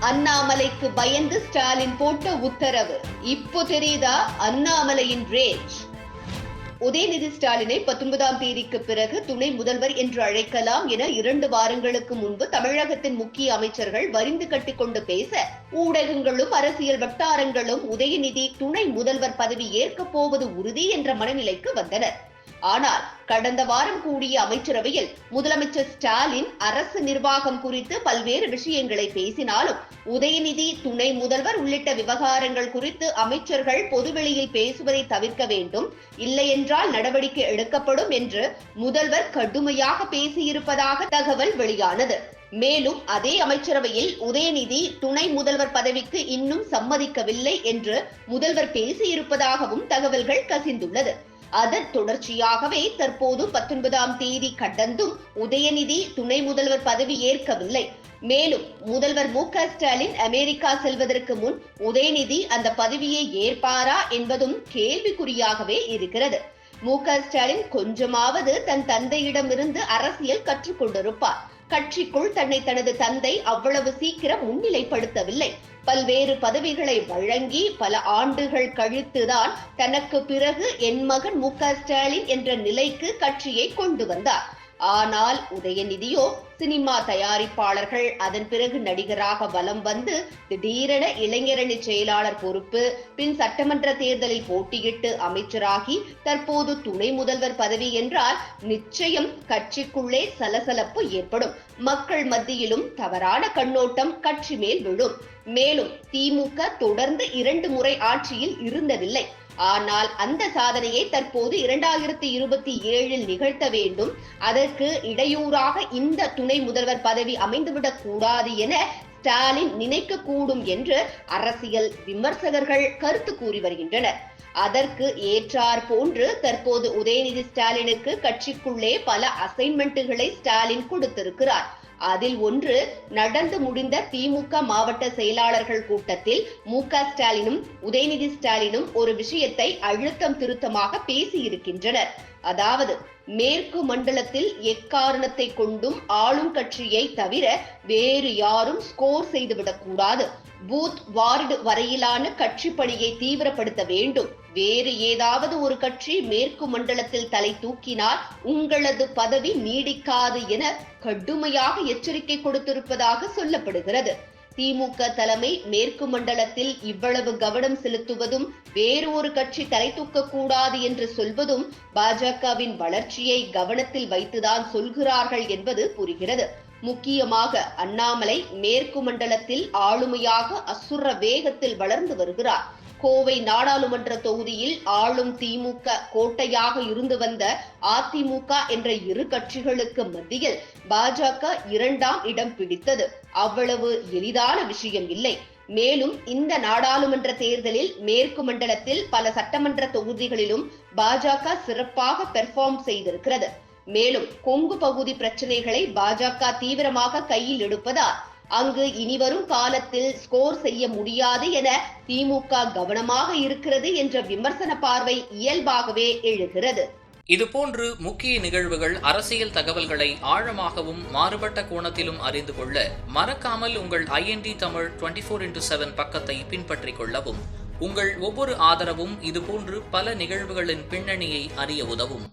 அண்ணாமலைக்கு பயந்து ஸ்டாலின் போட்ட உத்தரவு. இப்போ தெரியுதா? அண்ணாமலையின் ரேஞ்ச் உதயநிதி ஸ்டாலினை பத்தொன்பதாம் தேதிக்கு பிறகு துணை முதல்வர் என்று அழைக்கலாம் என இரண்டு வாரங்களுக்கு முன்பு தமிழகத்தின் முக்கிய அமைச்சர்கள் வரிந்து கட்டிக்கொண்டு பேச ஊடகங்களும் அரசியல் வட்டாரங்களும் உதயநிதி துணை முதல்வர் பதவி ஏற்கப் போவது உறுதி என்ற மனநிலைக்கு வந்தனர். ஆனால் கடந்த வாரம் கூடிய அமைச்சரவையில் முதலமைச்சர் ஸ்டாலின் அரசு நிர்வாகம் குறித்து பல்வேறு விஷயங்களை பேசினாலும் உதயநிதி துணை முதல்வர் உள்ளிட்ட விவகாரங்கள் குறித்து அமைச்சர்கள் பொதுவெளியில் பேசுவதை தவிர்க்க வேண்டும். இல்லையென்றால் நடவடிக்கை எடுக்கப்படும் என்று முதல்வர் கடுமையாக பேசியிருப்பதாக தகவல் வெளியானது. மேலும் அதே அமைச்சரவையில் உதயநிதி துணை முதல்வர் பதவிக்கு இன்னும் சம்மதிக்கவில்லை என்று முதல்வர் பேசியிருப்பதாகவும் தகவல்கள் கசிந்துள்ளது. அதன் தொடர்ச்சியாகவே தற்போது பத்தொன்பதாம் தேதி கடந்தும் உதயநிதி துணை முதல்வர் பதவி ஏற்கவில்லை. மேலும் முதல்வர் மு க ஸ்டாலின் அமெரிக்கா செல்வதற்கு முன் உதயநிதி அந்த பதவியை ஏற்பாரா என்பதும் கேள்விக்குறியாகவே இருக்கிறது. மு க ஸ்டாலின் கொஞ்சமாவது தன் தந்தையிடமிருந்து அரசியல் கற்றுக்கொண்டிருப்பார். கட்சிக்குள் தன்னை தனது தந்தை அவ்வளவு சீக்கிரம் முன்னிலைப்படுத்தவில்லை. பல்வேறு பதவிகளை வழங்கி பல ஆண்டுகள் கழித்துதான் தனக்கு பிறகு என் மகன் மு ஸ்டாலின் என்ற நிலைக்கு கட்சியை கொண்டு வந்தார். ஆனால் உதயநிதியோ சினிமா தயாரிப்பாளர்கள் அதன் பிறகு நடிகராக வலம் வந்து திடீரென இளைஞரணி செயலாளர் பொறுப்பு பின் சட்டமன்ற தேர்தலில் போட்டியிட்டு அமைச்சராகி தற்போது துணை முதல்வர் பதவி என்றால் நிச்சயம் கட்சிக்குள்ளே சலசலப்பு ஏற்படும். மக்கள் மத்தியிலும் தவறான கண்ணோட்டம் கட்சி மேல் விழும். மேலும் திமுக தொடர்ந்து இரண்டு முறை ஆட்சியில் இருந்ததில்லை. ஆனால் அந்த சாதனையை தற்போது இரண்டாயிரத்தி இருபத்தி ஏழில் நிகழ்த்த வேண்டும். அதற்கு இடையூறாக இந்த துணை துணை முதல்வர் பதவி அமைந்துவிடக் கூடாது என ஸ்டாலின் நினைக்க கூடும் என்று அரசியல் விமர்சகர்கள் கருத்து கூறி வருகின்றனர். அதற்கு ஏற்றார் போன்று தற்போது உதயநிதி ஸ்டாலினுக்கு கட்சிக்குள்ளே பல அசைன்மெண்ட்டுகளை ஸ்டாலின் கொடுத்திருக்கிறார். அதில் ஒன்று நடந்து முடிந்த திமுக மாவட்ட செயலாளர்கள் கூட்டத்தில் மு ஸ்டாலினும் உதயநிதி ஸ்டாலினும் ஒரு விஷயத்தை அழுத்தம் திருத்தமாக பேசியிருக்கின்றனர். அதாவது மேற்கு மண்டலத்தில் எக்காரணத்தை கொண்டும் ஆளும் கட்சியை தவிர வேறு யாரும் ஸ்கோர் செய்துவிடக் கூடாது பூத் வார்டு வரையிலான கட்சி பணியை தீவிரப்படுத்த வேண்டும். வேறு ஏதாவது ஒரு கட்சி மேற்கு மண்டலத்தில் தலை தூக்கினால் உங்களது பதவி நீடிக்காது என கடுமையாக எச்சரிக்கை கொடுத்திருப்பதாக சொல்லப்படுகிறது. திமுக தலைமை மேற்கு மண்டலத்தில் இவ்வளவு கவனம் செலுத்துவதும் வேறு ஒரு கட்சி தலை தூக்கக்கூடாது என்று சொல்வதும் பாஜகவின் வளர்ச்சியை கவனத்தில் வைத்துதான் சொல்கிறார்கள் என்பது புரிகிறது. முக்கியமாக அண்ணாமலை மேற்கு மண்டலத்தில் ஆளுமையாக அசுர வேகத்தில் வளர்ந்து வருகிறார். கோவை நாடாளுமன்ற தொகுதியில் ஆளும் திமுக கோட்டையாக இருந்து வந்த அதிமுக என்ற இரு கட்சிகளுக்கு மத்தியில் பாஜக இரண்டாம் இடம் பிடித்தது. அவ்வளவு எளிதான விஷயம் இல்லை. மேலும் இந்த நாடாளுமன்ற தேர்தலில் மேற்கு மண்டலத்தில் பல சட்டமன்ற தொகுதிகளிலும் பாஜக சிறப்பாக பெர்ஃபார்ம் செய்திருக்கிறது. மேலும் கொங்கு பகுதி பிரச்சனைகளை பாஜக தீவிரமாக கையில் எடுப்பதால் அங்கு இனிவரும் காலத்தில் ஸ்கோர் செய்ய முடியாது என திமுக கவனமாக இருக்கிறது என்ற விமர்சன பார்வை இயல்பாகவே எழுகிறது. இதுபோன்று முக்கிய நிகழ்வுகள் அரசியல் தகவல்களை ஆழமாகவும் மாறுபட்ட கோணத்திலும் அறிந்து கொள்ள மறக்காமல் உங்கள் INT Tamil twenty four into seven பக்கத்தை பின்பற்றிக் கொள்ளவும். உங்கள் ஒவ்வொரு ஆதரவும் இதுபோன்று பல நிகழ்வுகளின் பின்னணியை அறிய உதவும்.